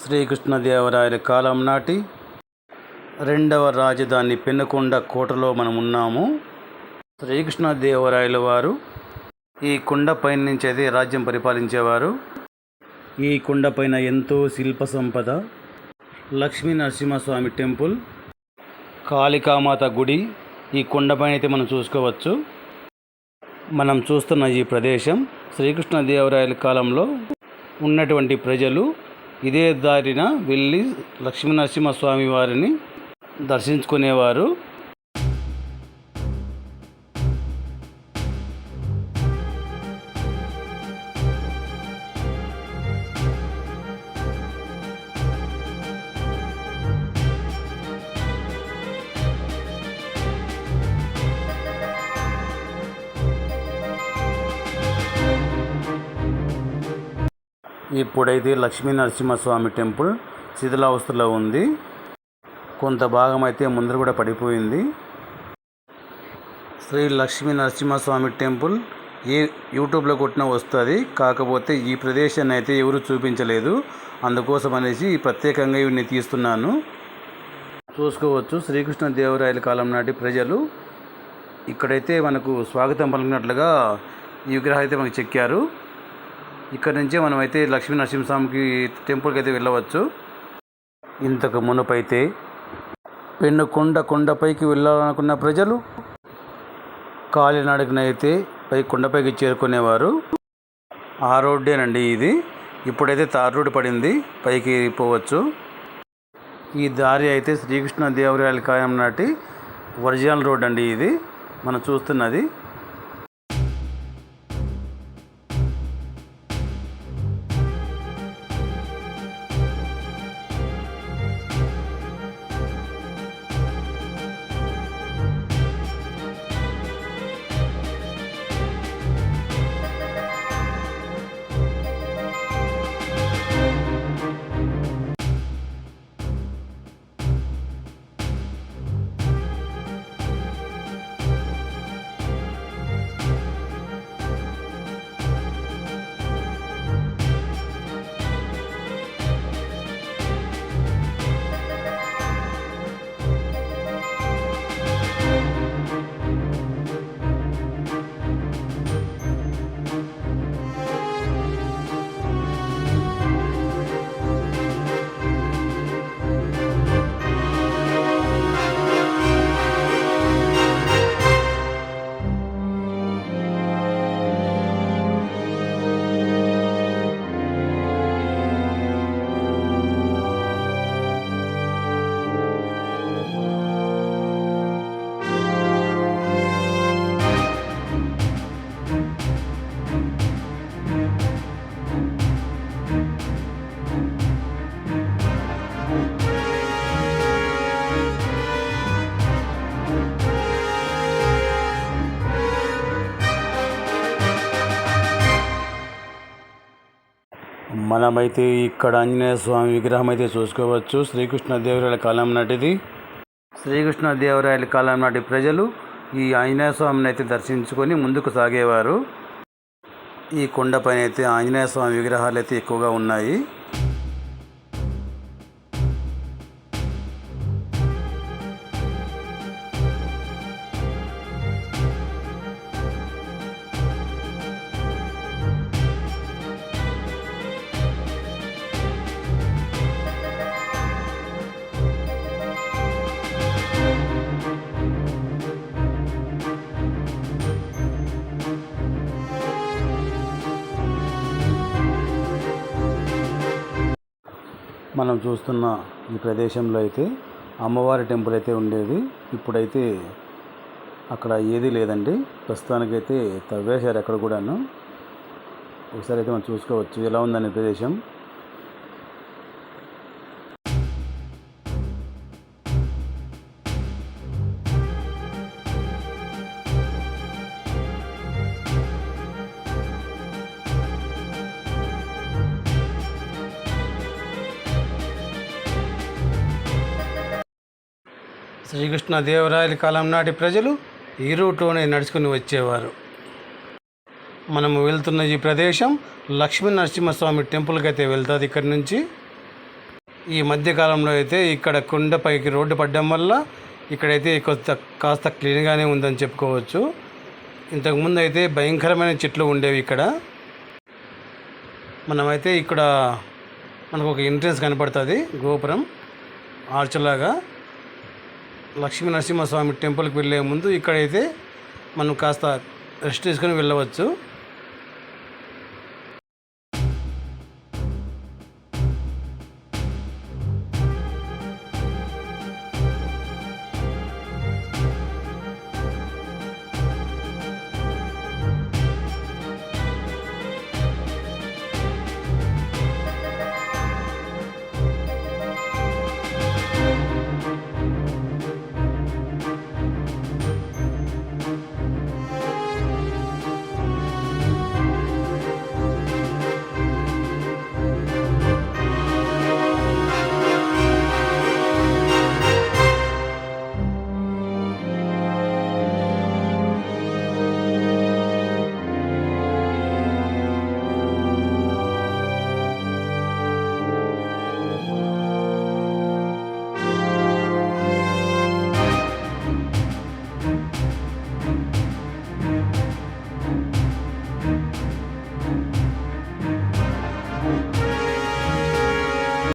శ్రీకృష్ణదేవరాయల కాలం నాటి రెండవ రాజధాని పెనుకొండ కోటలో మనం ఉన్నాము. శ్రీకృష్ణదేవరాయల వారు ఈ కొండపై నుంచి అయితే రాజ్యం పరిపాలించేవారు. ఈ కొండపైన ఎంతో శిల్ప సంపద లక్ష్మీ నరసింహస్వామి టెంపుల్ కాళికామాత గుడి ఈ కొండపైన అయితే మనం చూసుకోవచ్చు. మనం చూస్తున్న ఈ ప్రదేశం శ్రీకృష్ణదేవరాయల కాలంలో ఉన్నటువంటి ప్రజలు ఇదే దారిన వెళ్ళి లక్ష్మీనరసింహస్వామి వారిని దర్శించుకునేవారు. ఇప్పుడైతే లక్ష్మీ నరసింహస్వామి టెంపుల్ శిథిలావస్థలో ఉంది. కొంత భాగం అయితే ముందర కూడా పడిపోయింది. శ్రీ లక్ష్మీ నరసింహస్వామి టెంపుల్ ఏ యూట్యూబ్లో కొట్టినా వస్తుంది. కాకపోతే ఈ ప్రదేశాన్ని అయితే ఎవరు చూపించలేదు. అందుకోసం అనేసి ప్రత్యేకంగా ఇవన్నీ తీస్తున్నాను. చూసుకోవచ్చు. శ్రీకృష్ణ దేవరాయల కాలం నాటి ప్రజలు ఇక్కడైతే మనకు స్వాగతం పలికినట్లుగా ఈ విగ్రహం అయితే మనకు చెక్కారు. ఇక్కడ నుంచే మనం అయితే లక్ష్మీ నరసింహస్వామికి టెంపుల్కి అయితే వెళ్ళవచ్చు. ఇంతకు మునుపైతే పెన్నుకొండ కొండపైకి వెళ్ళాలనుకున్న ప్రజలు కాలినడకనైతే పై కొండపైకి చేరుకునేవారు. ఆ రోడ్డేనండి ఇది. ఇప్పుడైతే తార్ రోడ్డు పడింది పైకి పోవచ్చు. ఈ దారి అయితే శ్రీకృష్ణ దేవరాయల కాయం నాటి ఒరిజినల్ రోడ్ అండి ఇది. మనం చూస్తున్నది. మనమైతే ఇక్కడ ఆంజనేయ స్వామి విగ్రహం అయితే చూసుకోవచ్చు. శ్రీకృష్ణదేవరాయల కాలం నాటిది. శ్రీకృష్ణదేవరాయల కాలం నాటి ప్రజలు ఈ ఆంజనేయ స్వామిని అయితే దర్శించుకొని ముందుకు సాగేవారు. ఈ కొండపైన అయితే ఆంజనేయ స్వామి విగ్రహాలు అయితే ఎక్కువగా ఉన్నాయి. మనం చూస్తున్న ఈ ప్రదేశంలో అయితే అమ్మవారి టెంపుల్ అయితే ఉండేది. ఇప్పుడైతే అక్కడ ఏదీ లేదండి. ప్రస్తుతానికైతే తవ్వేశారు ఎక్కడ కూడాను. ఒకసారి అయితే మనం చూసుకోవచ్చు. ఎలా ఉందని ప్రదేశం? శ్రీకృష్ణదేవరాయల కాలం నాటి ప్రజలు ఈ రూట్లోనే నడుచుకుని వచ్చేవారు. మనము వెళ్తున్న ఈ ప్రదేశం లక్ష్మీ నరసింహస్వామి టెంపుల్కి అయితే వెళ్తుంది ఇక్కడి నుంచి. ఈ మధ్యకాలంలో అయితే ఇక్కడ కొండపైకి రోడ్డు పడ్డం వల్ల ఇక్కడైతే కొంత కాస్త క్లీన్గానే ఉందని చెప్పుకోవచ్చు. ఇంతకుముందు అయితే భయంకరమైన చెట్లు ఉండేవి ఇక్కడ. మనమైతే ఇక్కడ మనకు ఒక ఎంట్రెన్స్ కనపడుతుంది గోపురం ఆర్చలాగా లక్ష్మీ నరసింహస్వామి టెంపుల్కి వెళ్ళే ముందు ఇక్కడైతే మనం కాస్త రెస్ట్ తీసుకొని వెళ్ళవచ్చు.